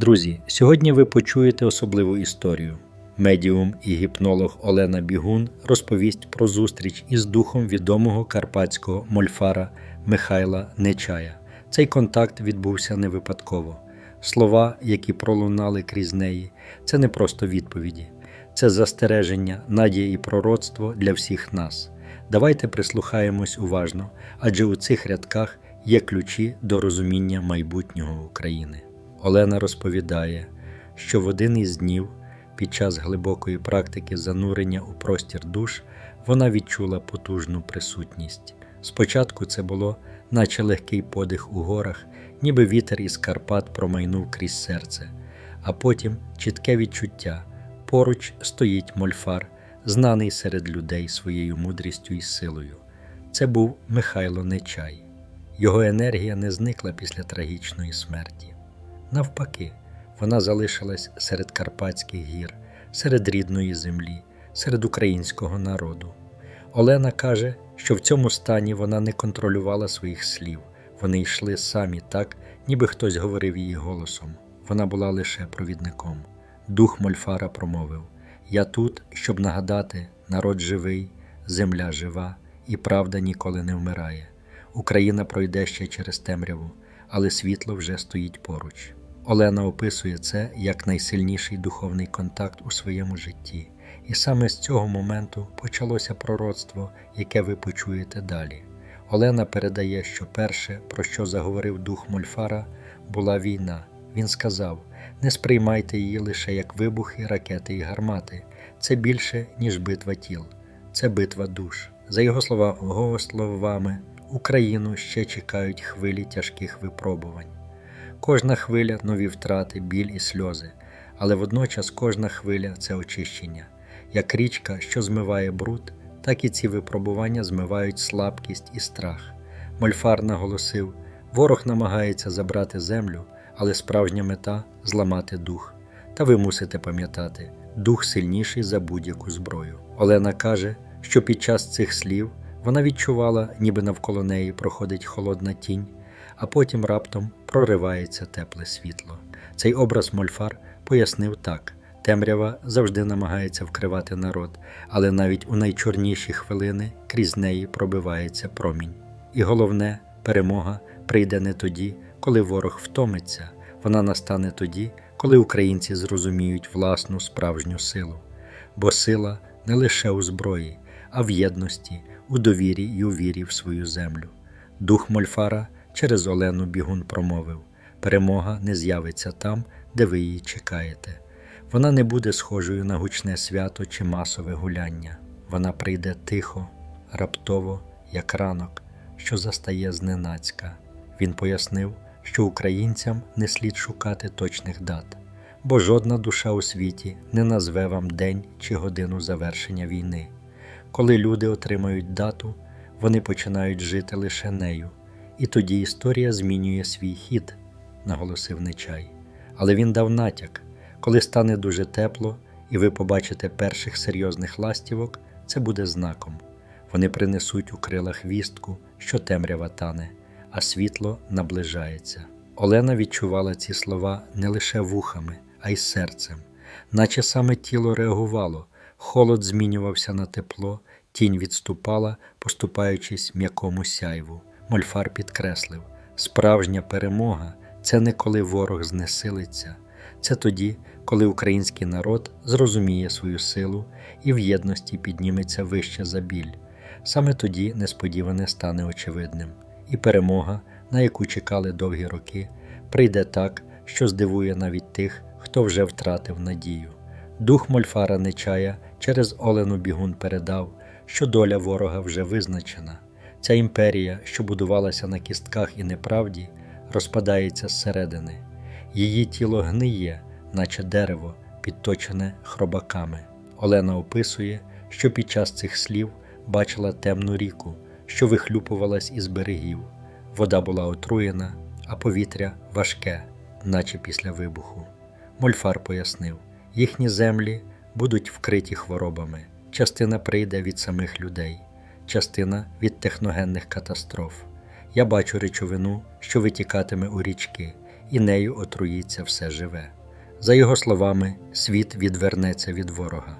Друзі, сьогодні ви почуєте особливу історію. Медіум і гіпнолог Олена Бігун розповість про зустріч із духом відомого карпатського мольфара Михайла Нечая. Цей контакт відбувся не випадково. Слова, які пролунали крізь неї, це не просто відповіді, це застереження, надія і пророцтво для всіх нас. Давайте прислухаємось уважно, адже у цих рядках є ключі до розуміння майбутнього України. Олена розповідає, що в один із днів, під час глибокої практики занурення у простір душ, вона відчула потужну присутність. Спочатку це було, наче легкий подих у горах, ніби вітер із Карпат промайнув крізь серце, а потім чітке відчуття. Поруч стоїть мольфар, знаний серед людей своєю мудрістю і силою. Це був Михайло Нечай. Його енергія не зникла після трагічної смерті. Навпаки, вона залишилась серед Карпатських гір, серед рідної землі, серед українського народу. Олена каже, що в цьому стані вона не контролювала своїх слів, вони йшли самі так, ніби хтось говорив її голосом. Вона була лише провідником. Дух Мольфара промовив: Я тут, щоб нагадати, народ живий, земля жива, і правда ніколи не вмирає. Україна пройде ще через темряву, але світло вже стоїть поруч. Олена описує це як найсильніший духовний контакт у своєму житті, і саме з цього моменту почалося пророцтво, яке ви почуєте далі. Олена передає, що перше, про що заговорив дух Мольфара, була війна. Він сказав: не сприймайте її лише як вибухи, ракети і гармати. Це більше, ніж битва тіл, це битва душ. За його слова, його словами, Україну ще чекають хвилі тяжких випробувань. Кожна хвиля нові втрати, біль і сльози, але водночас кожна хвиля це очищення. Як річка, що змиває бруд, так і ці випробування змивають слабкість і страх. Мольфар наголосив: ворог намагається забрати землю, але справжня мета зламати дух. Та ви мусите пам'ятати, дух сильніший за будь-яку зброю. Олена каже, що під час цих слів вона відчувала, ніби навколо неї проходить холодна тінь, а потім раптом проривається тепле світло. Цей образ Мольфар пояснив так: темрява завжди намагається вкривати народ, але навіть у найчорніші хвилини крізь неї пробивається промінь. І головне, перемога прийде не тоді, коли ворог втомиться, вона настане тоді, коли українці зрозуміють власну справжню силу. Бо сила не лише у зброї, а в єдності, у довірі і у вірі в свою землю. Дух Мольфара через Олену Бігун промовив: перемога не з'явиться там, де ви її чекаєте. Вона не буде схожою на гучне свято чи масове гуляння. Вона прийде тихо, раптово, як ранок, що застає зненацька. Він пояснив, що українцям не слід шукати точних дат, бо жодна душа у світі не назве вам день чи годину завершення війни. Коли люди отримають дату, вони починають жити лише нею, і тоді історія змінює свій хід, наголосив Нечай. Але він дав натяк коли стане дуже тепло, і ви побачите перших серйозних ластівок, це буде знаком. Вони принесуть у крилах вістку, що темрява тане, а світло наближається. Олена відчувала ці слова не лише вухами, а й серцем, наче саме тіло реагувало, холод змінювався на тепло, тінь відступала, поступаючись м'якому сяйву. Мольфар підкреслив: справжня перемога це не коли ворог знесилиться, це тоді, коли український народ зрозуміє свою силу і в єдності підніметься вище за біль. Саме тоді несподіване стане очевидним, і перемога, на яку чекали довгі роки, прийде так, що здивує навіть тих, хто вже втратив надію. Дух Мольфара Нечая через Олену Бігун передав, що доля ворога вже визначена. Ця імперія, що будувалася на кістках і неправді, розпадається зсередини. Її тіло гниє, наче дерево, підточене хробаками. Олена описує, що під час цих слів бачила темну ріку, що вихлюпувалась із берегів. Вода була отруєна, а повітря важке, наче після вибуху. Мольфар пояснив, їхні землі будуть вкриті хворобами. Частина прийде від самих людей, частина від техногенних катастроф. Я бачу речовину, що витікатиме у річки, і нею отруїться все живе. За його словами, світ відвернеться від ворога.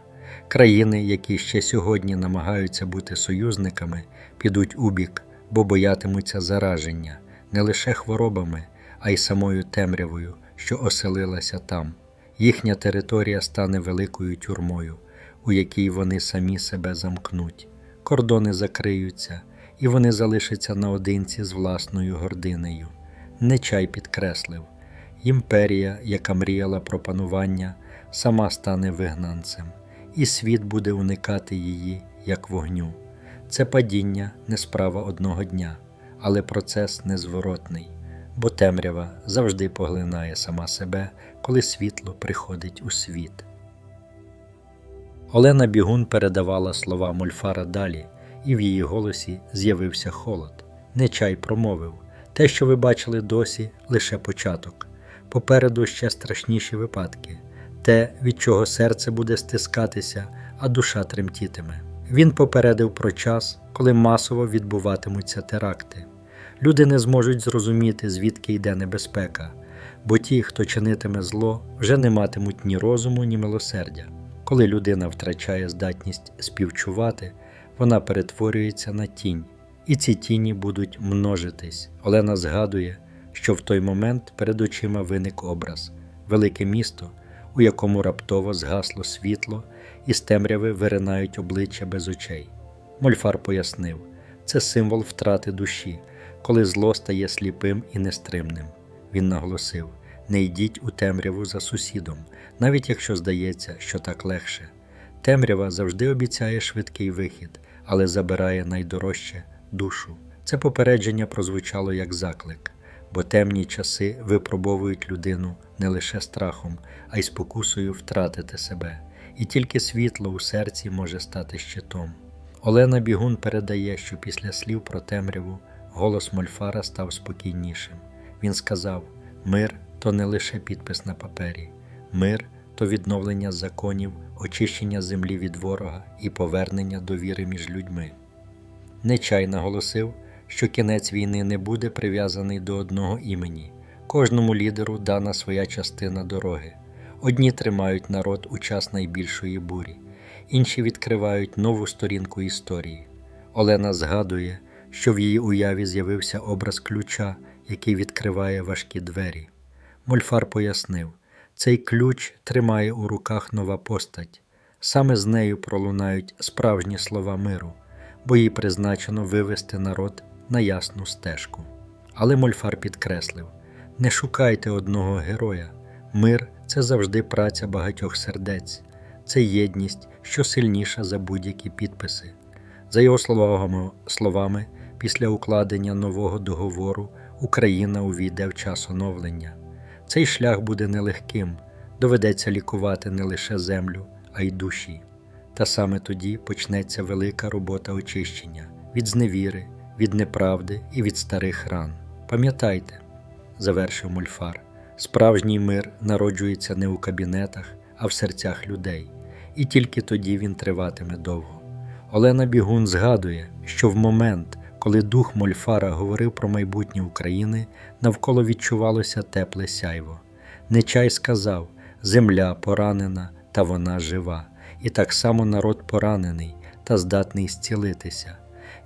Країни, які ще сьогодні намагаються бути союзниками, підуть у бік, бо боятимуться зараження не лише хворобами, а й самою темрявою, що оселилася там. Їхня територія стане великою тюрмою, у якій вони самі себе замкнуть. Кордони закриються, і вони залишаться наодинці з власною гординею. Нечай підкреслив імперія, яка мріяла про панування, сама стане вигнанцем, і світ буде уникати її, як вогню. Це падіння не справа одного дня, але процес незворотний, бо темрява завжди поглинає сама себе, коли світло приходить у світ. Олена Бігун передавала слова Мольфара далі, і в її голосі з'явився холод. Нечай промовив те, що ви бачили досі, лише початок. Попереду ще страшніші випадки, те, від чого серце буде стискатися, а душа тремтітиме. Він попередив про час, коли масово відбуватимуться теракти. Люди не зможуть зрозуміти, звідки йде небезпека, бо ті, хто чинитиме зло, вже не матимуть ні розуму, ні милосердя. Коли людина втрачає здатність співчувати, вона перетворюється на тінь, і ці тіні будуть множитись. Олена згадує, що в той момент перед очима виник образ велике місто, у якому раптово згасло світло, і з темряви виринають обличчя без очей. Мольфар пояснив, це символ втрати душі, коли зло стає сліпим і нестримним. Він наголосив: не йдіть у темряву за сусідом, навіть якщо здається, що так легше. Темрява завжди обіцяє швидкий вихід, але забирає найдорожче душу. Це попередження прозвучало як заклик, бо темні часи випробовують людину не лише страхом, а й спокусою втратити себе, і тільки світло у серці може стати щитом. Олена Бігун передає, що після слів про темряву голос Мольфара став спокійнішим. Він сказав: Мир то не лише підпис на папері, мир то відновлення законів, очищення землі від ворога і повернення довіри між людьми. Нечай наголосив, що кінець війни не буде прив'язаний до одного імені. Кожному лідеру дана своя частина дороги. Одні тримають народ у час найбільшої бурі, інші відкривають нову сторінку історії. Олена згадує, що в її уяві з'явився образ ключа, який відкриває важкі двері. Мольфар пояснив, цей ключ тримає у руках нова постать. Саме з нею пролунають справжні слова миру, бо їй призначено вивести народ на ясну стежку. Але Мольфар підкреслив: не шукайте одного героя. Мир це завжди праця багатьох сердець, це єдність, що сильніша за будь-які підписи. За його словами, після укладення нового договору Україна увійде в час оновлення. Цей шлях буде нелегким, доведеться лікувати не лише землю, а й душі. Та саме тоді почнеться велика робота очищення від зневіри, від неправди і від старих ран. Пам'ятайте, завершив Мольфар, справжній мир народжується не у кабінетах, а в серцях людей, і тільки тоді він триватиме довго. Олена Бігун згадує, що в момент, коли дух Мольфара говорив про майбутнє України, навколо відчувалося тепле сяйво. Нечай сказав: земля поранена, та вона жива, і так само народ поранений та здатний зцілитися.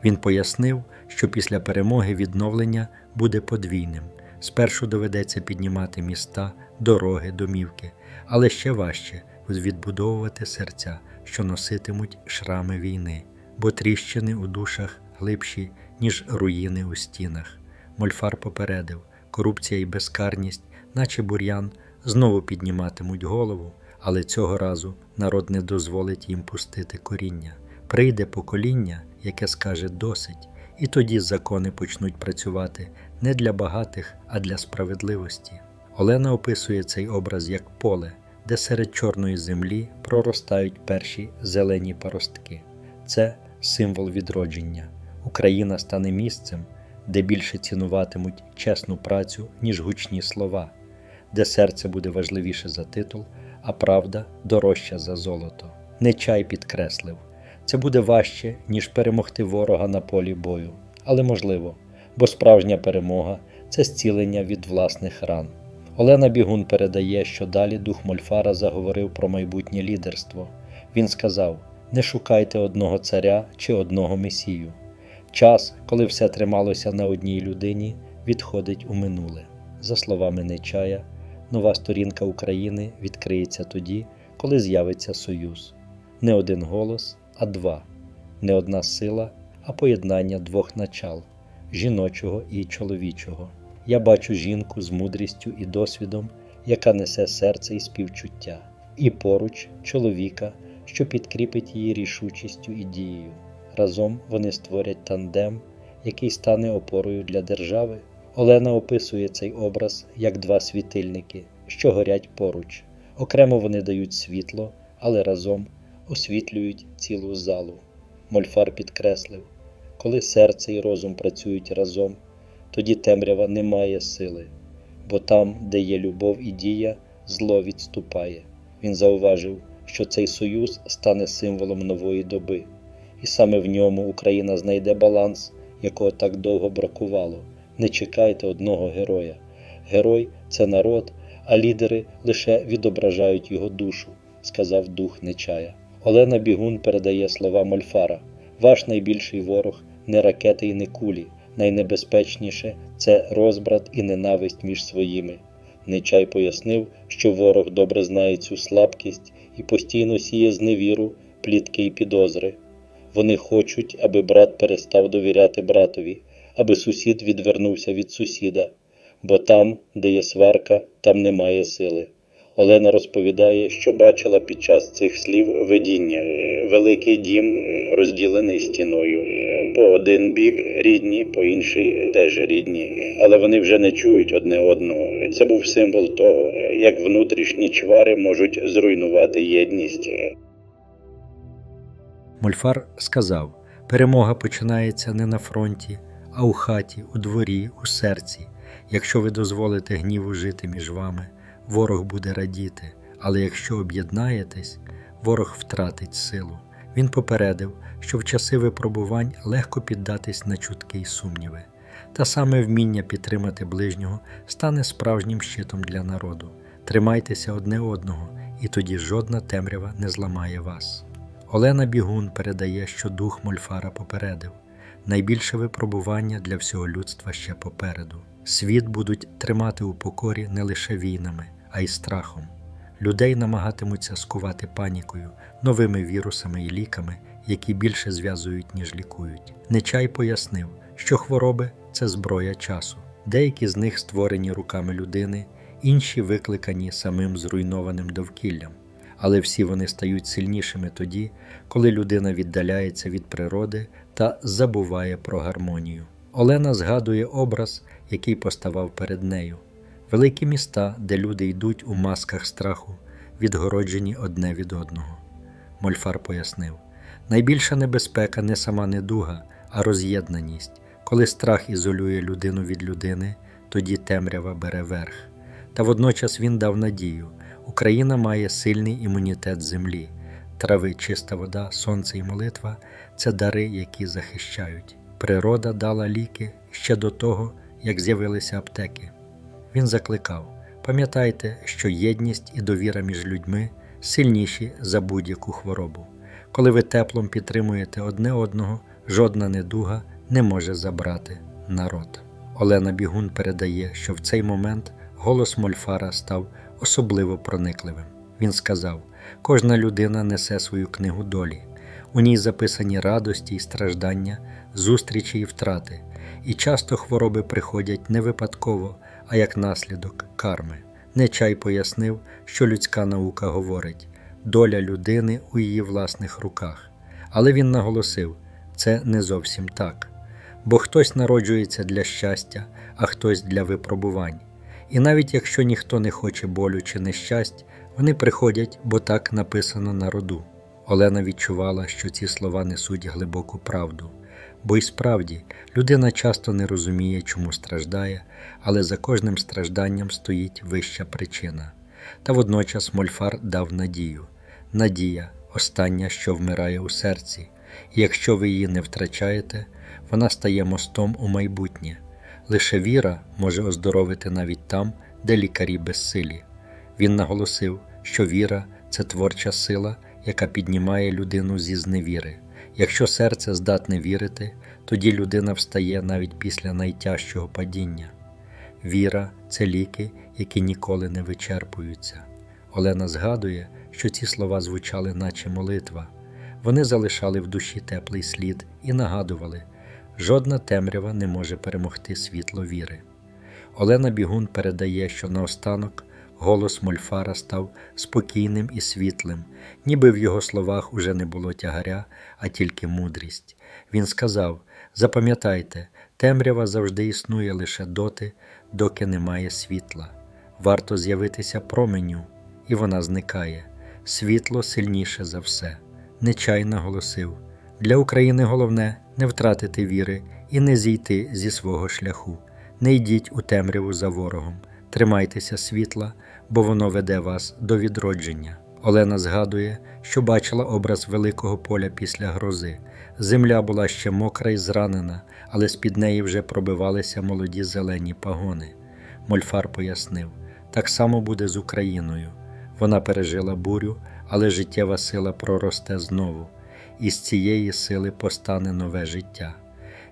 Він пояснив, що після перемоги відновлення буде подвійним. Спершу доведеться піднімати міста, дороги, домівки, але ще важче відбудовувати серця, що носитимуть шрами війни, бо тріщини у душах глибші, ніж руїни у стінах. Мольфар попередив, корупція і безкарність, наче бур'ян, знову підніматимуть голову, але цього разу народ не дозволить їм пустити коріння. Прийде покоління, яке скаже досить, і тоді закони почнуть працювати не для багатих, а для справедливості. Олена описує цей образ як поле, де серед чорної землі проростають перші зелені паростки. Це символ відродження. Україна стане місцем, де більше цінуватимуть чесну працю, ніж гучні слова, де серце буде важливіше за титул, а правда дорожча за золото. Нечай підкреслив. Це буде важче, ніж перемогти ворога на полі бою, але можливо, бо справжня перемога це зцілення від власних ран. Олена Бігун передає, що далі дух Мольфара заговорив про майбутнє лідерство. Він сказав: не шукайте одного царя чи одного месію. Час, коли все трималося на одній людині, відходить у минуле. За словами Нечая, нова сторінка України відкриється тоді, коли з'явиться союз. Не один голос, а два, не одна сила, а поєднання двох начал жіночого і чоловічого. Я бачу жінку з мудрістю і досвідом, яка несе серце і співчуття, і поруч чоловіка, що підкріпить її рішучістю і дією. Разом вони створять тандем, який стане опорою для держави. Олена описує цей образ як два світильники, що горять поруч. Окремо вони дають світло, але разом освітлюють цілу залу. Мольфар підкреслив, коли серце і розум працюють разом, тоді темрява не має сили, бо там, де є любов і дія, зло відступає. Він зауважив, що цей союз стане символом нової доби, і саме в ньому Україна знайде баланс, якого так довго бракувало. Не чекайте одного героя. Герой це народ, а лідери лише відображають його душу, сказав дух Нечая. Олена Бігун передає слова Мольфара: Ваш найбільший ворог не ракети і не кулі. Найнебезпечніше це розбрат і ненависть між своїми. Нечай пояснив, що ворог добре знає цю слабкість і постійно сіє зневіру, плітки і підозри. Вони хочуть, аби брат перестав довіряти братові, аби сусід відвернувся від сусіда, бо там, де є сварка, там немає сили. Олена розповідає, що бачила під час цих слів видіння. Великий дім розділений стіною. По один бік рідні, по інший теж рідні, але вони вже не чують одне одного. Це був символ того, як внутрішні чвари можуть зруйнувати єдність. Мольфар сказав: перемога починається не на фронті, а у хаті, у дворі, у серці. Якщо ви дозволите гніву жити між вами, ворог буде радіти, але якщо об'єднаєтесь, ворог втратить силу. Він попередив, що в часи випробувань легко піддатись на чутки й сумніви. Та саме вміння підтримати ближнього стане справжнім щитом для народу. Тримайтеся одне одного, і тоді жодна темрява не зламає вас. Олена Бігун передає, що дух Мольфара попередив найбільше випробування для всього людства ще попереду. Світ будуть тримати у покорі не лише війнами, а й страхом. Людей намагатимуться скувати панікою, новими вірусами і ліками, які більше зв'язують, ніж лікують. Нечай пояснив, що хвороби це зброя часу. Деякі з них створені руками людини, інші викликані самим зруйнованим довкіллям. Але всі вони стають сильнішими тоді, коли людина віддаляється від природи та забуває про гармонію. Олена згадує образ, який поставав перед нею. Великі міста, де люди йдуть у масках страху, відгороджені одне від одного. Мольфар пояснив: найбільша небезпека не сама недуга, а роз'єднаність. Коли страх ізолює людину від людини, тоді темрява бере верх. Та водночас він дав надію: Україна має сильний імунітет землі, трави, чиста вода, сонце і молитва це дари, які захищають. Природа дала ліки ще до того, як з'явилися аптеки. Він закликав: пам'ятайте, що єдність і довіра між людьми сильніші за будь-яку хворобу. Коли ви теплом підтримуєте одне одного, жодна недуга не може забрати народ. Олена Бігун передає, що в цей момент голос Мольфара став особливо проникливим. Він сказав: кожна людина несе свою книгу долі. У ній записані радості і страждання, зустрічі і втрати, і часто хвороби приходять не випадково, а як наслідок карми. Нечай пояснив, що людська наука говорить доля людини у її власних руках. Але він наголосив, це не зовсім так. Бо хтось народжується для щастя, а хтось для випробувань. І навіть якщо ніхто не хоче болю чи нещасть, вони приходять, бо так написано на роду. Олена відчувала, що ці слова несуть глибоку правду. Бо й справді людина часто не розуміє, чому страждає, але за кожним стражданням стоїть вища причина. Та водночас Мольфар дав надію надія остання, що вмирає у серці, і якщо ви її не втрачаєте, вона стає мостом у майбутнє. Лише віра може оздоровити навіть там, де лікарі безсилі. Він наголосив, що віра це творча сила, яка піднімає людину зі зневіри. Якщо серце здатне вірити, тоді людина встає навіть після найтяжчого падіння. Віра це ліки, які ніколи не вичерпуються. Олена згадує, що ці слова звучали, наче молитва. Вони залишали в душі теплий слід і нагадували, жодна темрява не може перемогти світло віри. Олена Бігун передає, що наостанок голос Мольфара став спокійним і світлим, ніби в його словах уже не було тягаря, а тільки мудрість. Він сказав: Запам'ятайте, темрява завжди існує лише доти, доки немає світла. Варто з'явитися променю, і вона зникає. Світло сильніше за все. Нечай наголосив: для України головне не втратити віри і не зійти зі свого шляху. Не йдіть у темряву за ворогом, тримайтеся світла, бо воно веде вас до відродження. Олена згадує, що бачила образ великого поля після грози. Земля була ще мокра і зранена, але з-під неї вже пробивалися молоді зелені пагони. Мольфар пояснив: так само буде з Україною. Вона пережила бурю, але життєва сила проросте знову, і з цієї сили постане нове життя.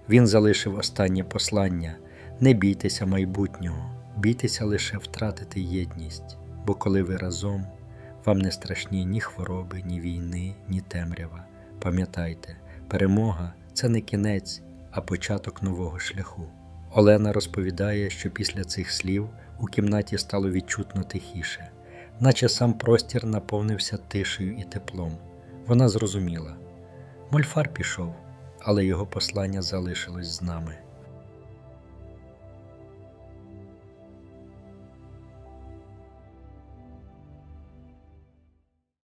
Він залишив останнє послання: не бійтеся майбутнього, бійтеся лише втратити єдність, бо коли ви разом, вам не страшні ні хвороби, ні війни, ні темрява. Пам'ятайте, перемога це не кінець, а початок нового шляху. Олена розповідає, що після цих слів у кімнаті стало відчутно тихіше, наче сам простір наповнився тишею і теплом. Вона зрозуміла. Мольфар пішов, але його послання залишилось з нами.